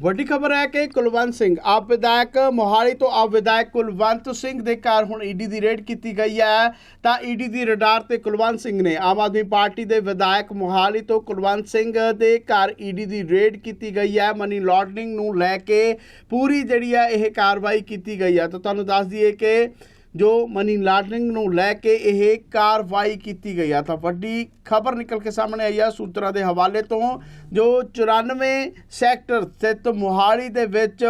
ਵੱਡੀ ਖਬਰ ਹੈ ਕਿ ਕੁਲਵੰਤ ਸਿੰਘ, ਆਪ ਵਿਧਾਇਕ, ਮੋਹਾਲੀ ਤੋਂ ਆਪ ਵਿਧਾਇਕ ਕੁਲਵੰਤ ਸਿੰਘ ਦੇ ਘਰ ਹੁਣ ਈਡੀ ਦੀ ਰੇਡ ਕੀਤੀ ਗਈ ਹੈ। ਤਾਂ ਈਡੀ ਦੀ ਰਡਾਰ ਤੇ ਕੁਲਵੰਤ ਸਿੰਘ ਨੇ ਆਮ ਆਦਮੀ ਪਾਰਟੀ ਦੇ ਵਿਧਾਇਕ ਮੋਹਾਲੀ ਤੋਂ ਕੁਲਵੰਤ ਸਿੰਘ ਦੇ ਘਰ ਈਡੀ ਦੀ ਰੇਡ ਕੀਤੀ ਗਈ ਹੈ। ਮਨੀ ਲਾਂਡਰਿੰਗ ਨੂੰ ਲੈ ਕੇ ਪੂਰੀ ਜਿਹੜੀ ਹੈ ਇਹ ਕਾਰਵਾਈ ਕੀਤੀ ਗਈ ਹੈ। ਤਾਂ ਤੁਹਾਨੂੰ ਦੱਸ ਦਈਏ ਕਿ ਜੋ ਮਨੀ ਲਾਂਡਰਿੰਗ ਨੂੰ ਲੈ ਕੇ ਇਹ ਕਾਰਵਾਈ ਕੀਤੀ ਗਈ ਆ। ਤਾਂ ਵੱਡੀ ਖਬਰ ਨਿਕਲ ਕੇ ਸਾਹਮਣੇ ਆਈ ਆ ਸੂਤਰਾਂ ਦੇ ਹਵਾਲੇ ਤੋਂ, ਜੋ 94 ਸੈਕਟਰ ਸਥਿਤ ਮੋਹਾਲੀ ਦੇ ਵਿੱਚ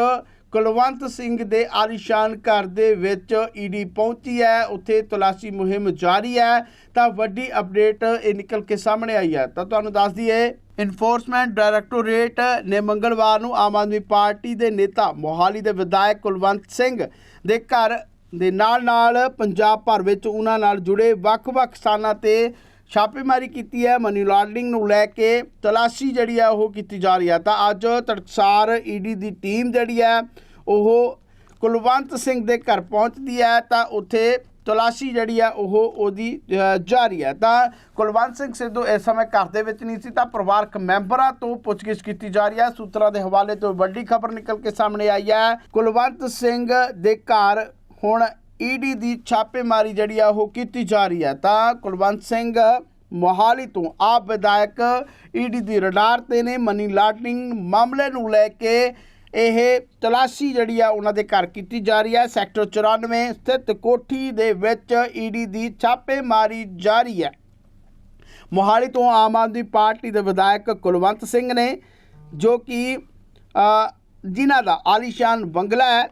ਕੁਲਵੰਤ ਸਿੰਘ ਦੇ ਆਲੀਸ਼ਾਨ ਘਰ ਦੇ ਵਿੱਚ ਈਡੀ ਪਹੁੰਚੀ ਹੈ। ਉੱਥੇ ਤਲਾਸ਼ੀ ਮੁਹਿੰਮ ਜਾਰੀ ਹੈ। ਤਾਂ ਵੱਡੀ ਅਪਡੇਟ ਇਹ ਨਿਕਲ ਕੇ ਸਾਹਮਣੇ ਆਈ ਹੈ। ਤਾਂ ਤੁਹਾਨੂੰ ਦੱਸ ਦਈਏ ਇਨਫੋਰਸਮੈਂਟ ਡਾਇਰੈਕਟੋਰੇਟ ਨੇ ਮੰਗਲਵਾਰ ਨੂੰ ਆਮ ਆਦਮੀ ਪਾਰਟੀ ਦੇ ਨੇਤਾ, ਮੋਹਾਲੀ ਦੇ ਵਿਧਾਇਕ ਕੁਲਵੰਤ ਸਿੰਘ ਦੇ ਘਰ ਦੇ ਨਾਲ ਨਾਲ ਪੰਜਾਬ ਭਰ ਵਿੱਚ ਉਹਨਾਂ ਨਾਲ ਜੁੜੇ ਵੱਖ-ਵੱਖ ਸਥਾਨਾਂ ਤੇ ਛਾਪੇਮਾਰੀ ਕੀਤੀ ਹੈ। ਮਨੀ ਲਾਂਡਰਿੰਗ ਨੂੰ ਲੈ ਕੇ ਤਲਾਸ਼ੀ ਜਿਹੜੀ ਹੈ ਉਹ ਕੀਤੀ ਜਾ ਰਹੀ ਹੈ। ਤਾਂ ਅੱਜ ਤੜਕਸਾਰ ਈਡੀ ਦੀ ਟੀਮ ਜਿਹੜੀ ਹੈ ਉਹ ਕੁਲਵੰਤ ਸਿੰਘ ਦੇ ਘਰ ਪਹੁੰਚਦੀ ਹੈ। ਤਾਂ ਉੱਥੇ ਤਲਾਸ਼ੀ ਜਿਹੜੀ ਹੈ ਉਹ ਉਹਦੀ ਅ, ਜਾਰੀ ਹੈ। ਤਾਂ ਕੁਲਵੰਤ ਸਿੰਘ ਸਿੱਧੂ ਇਸ ਸਮੇਂ ਘਰ ਦੇ ਵਿੱਚ ਨਹੀਂ ਸੀ ਤਾਂ ਪਰਿਵਾਰਕ ਮੈਂਬਰਾਂ ਤੋਂ ਪੁੱਛਗਿੱਛ ਕੀਤੀ ਜਾ ਰਹੀ ਹੈ। ਸੂਤਰਾਂ ਦੇ ਹਵਾਲੇ ਤੋਂ ਵੱਡੀ ਖਬਰ ਨਿਕਲ ਕੇ ਸਾਹਮਣੇ ਆਈ ਹੈ। ਕੁਲਵੰਤ ਸਿੰਘ ਦੇ ਘਰ ਹੁਣ ਈਡੀ ਦੀ ਛਾਪੇਮਾਰੀ ਜਿਹੜੀ ਆ ਉਹ ਕੀਤੀ ਜਾ ਰਹੀ ਹੈ। ਤਾਂ ਕੁਲਵੰਤ ਸਿੰਘ ਮੋਹਾਲੀ ਤੋਂ ਆਪ ਵਿਧਾਇਕ ਈਡੀ ਦੀ ਰਡਾਰ ਤੇ ਨੇ ਮਨੀ ਲਾਂਡਰਿੰਗ ਮਾਮਲੇ ਨੂੰ ਲੈ ਕੇ ਇਹ ਤਲਾਸ਼ੀ ਜਿਹੜੀ ਆ ਉਹਨਾਂ ਦੇ ਘਰ ਕੀਤੀ ਜਾ ਰਹੀ ਹੈ। ਸੈਕਟਰ 94 ਸਥਿਤ ਕੋਠੀ ਦੇ ਵਿੱਚ ਈਡੀ ਦੀ ਛਾਪੇਮਾਰੀ ਜਾਰੀ ਹੈ। ਮੋਹਾਲੀ ਤੋਂ ਆਮ ਆਦਮੀ ਪਾਰਟੀ ਦੇ ਵਿਧਾਇਕ ਕੁਲਵੰਤ ਸਿੰਘ ਨੇ ਜੋ ਕਿ ਜਿਨ੍ਹਾਂ ਦਾ ਆਲੀਸ਼ਾਨ ਬੰਗਲਾ ਹੈ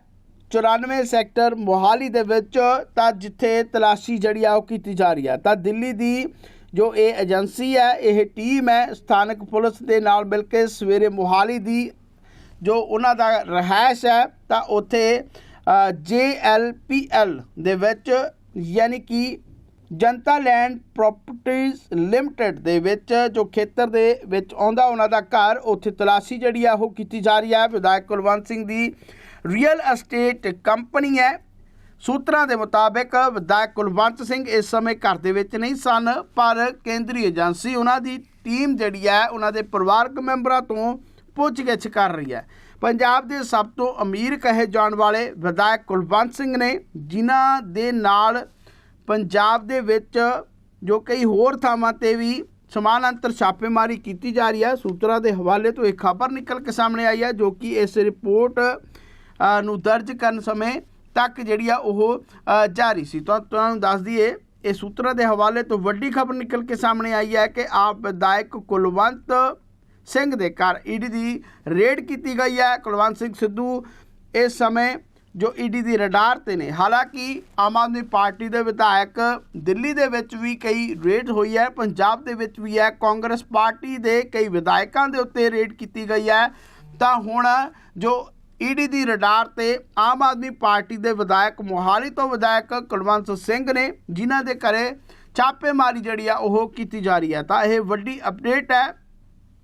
94 ਸੈਕਟਰ ਮੋਹਾਲੀ ਦੇ ਵਿੱਚ ਤਾਂ ਜਿੱਥੇ ਤਲਾਸ਼ੀ ਜਿਹੜੀ ਆ ਉਹ ਕੀਤੀ ਜਾ ਰਹੀ ਹੈ ਤਾਂ ਦਿੱਲੀ ਦੀ ਜੋ ਇਹ ਏਜੰਸੀ ਹੈ, ਇਹ ਟੀਮ ਹੈ, ਸਥਾਨਕ ਪੁਲਿਸ ਦੇ ਨਾਲ ਮਿਲ ਕੇ ਸਵੇਰੇ ਮੋਹਾਲੀ ਦੀ ਜੋ ਉਹਨਾਂ ਦਾ ਰਹਿائش ਹੈ, ਤਾਂ ਉੱਥੇ ਜੇਐਲਪੀਐਲ ਦੇ ਵਿੱਚ ਯਾਨੀ ਕਿ ਜਨਤਾ ਲੈਂਡ ਪ੍ਰਾਪਰਟੀਆਂ ਲਿਮਟਿਡ ਦੇ ਵਿੱਚ ਜੋ ਖੇਤਰ ਦੇ ਵਿੱਚ ਆਉਂਦਾ, ਉਹਨਾਂ ਦਾ ਘਰ ਉੱਥੇ ਤਲਾਸ਼ੀ ਜਿਹੜੀ ਆ, ਉਹ ਕੀਤੀ ਜਾ ਰਹੀ ਹੈ ਵਿਧਾਇਕ ਕੁਲਵੰਤ ਸਿੰਘ ਦੀ ਰੀਅਲ ਅਸਟੇਟ ਕੰਪਨੀ ਹੈ। ਸੂਤਰਾਂ ਦੇ ਮੁਤਾਬਕ ਵਿਧਾਇਕ ਕੁਲਵੰਤ ਸਿੰਘ ਇਸ ਸਮੇਂ ਘਰ ਦੇ ਵਿੱਚ ਨਹੀਂ ਸਨ, ਪਰ ਕੇਂਦਰੀ ਏਜੰਸੀ ਉਹਨਾਂ ਦੀ ਟੀਮ ਜਿਹੜੀ ਹੈ ਉਹਨਾਂ ਦੇ ਪਰਿਵਾਰਕ ਮੈਂਬਰਾਂ ਤੋਂ ਪੁੱਛਗਿੱਛ ਕਰ ਰਹੀ ਹੈ। ਪੰਜਾਬ ਦੇ ਸਭ ਤੋਂ ਅਮੀਰ ਕਹੇ ਜਾਣ ਵਾਲੇ ਵਿਧਾਇਕ ਕੁਲਵੰਤ ਸਿੰਘ ਨੇ ਜਿਨ੍ਹਾਂ ਦੇ ਨਾਲ ਪੰਜਾਬ ਦੇ ਵਿੱਚ ਜੋ ਕਈ ਹੋਰ ਥਾਵਾਂ ਤੇ ਵੀ ਸਮਾਨ ਅੰਤਰ ਛਾਪੇਮਾਰੀ ਕੀਤੀ ਜਾ ਰਹੀ ਹੈ, ਸੂਤਰਾਂ ਦੇ ਹਵਾਲੇ ਤੋਂ ਇੱਕ ਖਬਰ ਨਿਕਲ ਕੇ ਸਾਹਮਣੇ ਆਈ ਹੈ, ਜੋ ਕਿ ਇਸ ਰਿਪੋਰਟ ਨੂੰ ਦਰਜ ਕਰਨ ਸਮੇਂ ਤੱਕ ਜਿਹੜੀ ਆ ਉਹ ਜਾਰੀ ਸੀ। ਤਾਂ ਤੁਹਾਨੂੰ ਦੱਸ ਦਈਏ, ਇਹ ਸੂਤਰਾਂ ਦੇ ਹਵਾਲੇ ਤੋਂ ਵੱਡੀ ਖਬਰ ਨਿਕਲ ਕੇ ਸਾਹਮਣੇ ਆਈ ਹੈ ਕਿ ਆਪ ਵਿਧਾਇਕ ਕੁਲਵੰਤ ਸਿੰਘ ਦੇ ਘਰ ਈਡੀ ਦੀ ਰੇਡ ਕੀਤੀ ਗਈ ਹੈ। ਕੁਲਵੰਤ ਸਿੰਘ ਸਿੱਧੂ ਇਸ ਸਮੇਂ ਜੋ ਈਡੀ ਦੀ ਰਡਾਰ ਤੇ ਨੇ। ਹਾਲਾਂਕਿ ਆਮ ਆਦਮੀ ਪਾਰਟੀ ਦੇ ਵਿਧਾਇਕ ਦਿੱਲੀ ਦੇ ਵਿੱਚ ਵੀ ਕਈ ਰੇਡ ਹੋਈ ਹੈ। ਪੰਜਾਬ ਦੇ ਵਿੱਚ ਵੀ ਹੈ। ਕਾਂਗਰਸ ਪਾਰਟੀ ਦੇ ਕਈ ਵਿਧਾਇਕਾਂ ਦੇ ਉੱਤੇ ਰੇਡ ਕੀਤੀ ਗਈ ਹੈ। ਤਾਂ ਹੁਣ ਜੋ ਈਡੀ ਦੀ ਰਡਾਰ ਤੇ ਆਮ ਆਦਮੀ ਪਾਰਟੀ ਦੇ ਵਿਧਾਇਕ, ਮੋਹਾਲੀ ਤੋਂ ਵਿਧਾਇਕ ਕੁਲਵੰਤ ਸਿੰਘ ਨੇ, ਜਿਨ੍ਹਾਂ ਦੇ ਘਰੇ ਛਾਪੇਮਾਰੀ ਜਿਹੜੀ ਆ ਉਹ ਕੀਤੀ ਜਾ ਰਹੀ ਹੈ। ਤਾਂ ਇਹ ਵੱਡੀ ਅਪਡੇਟ ਹੈ।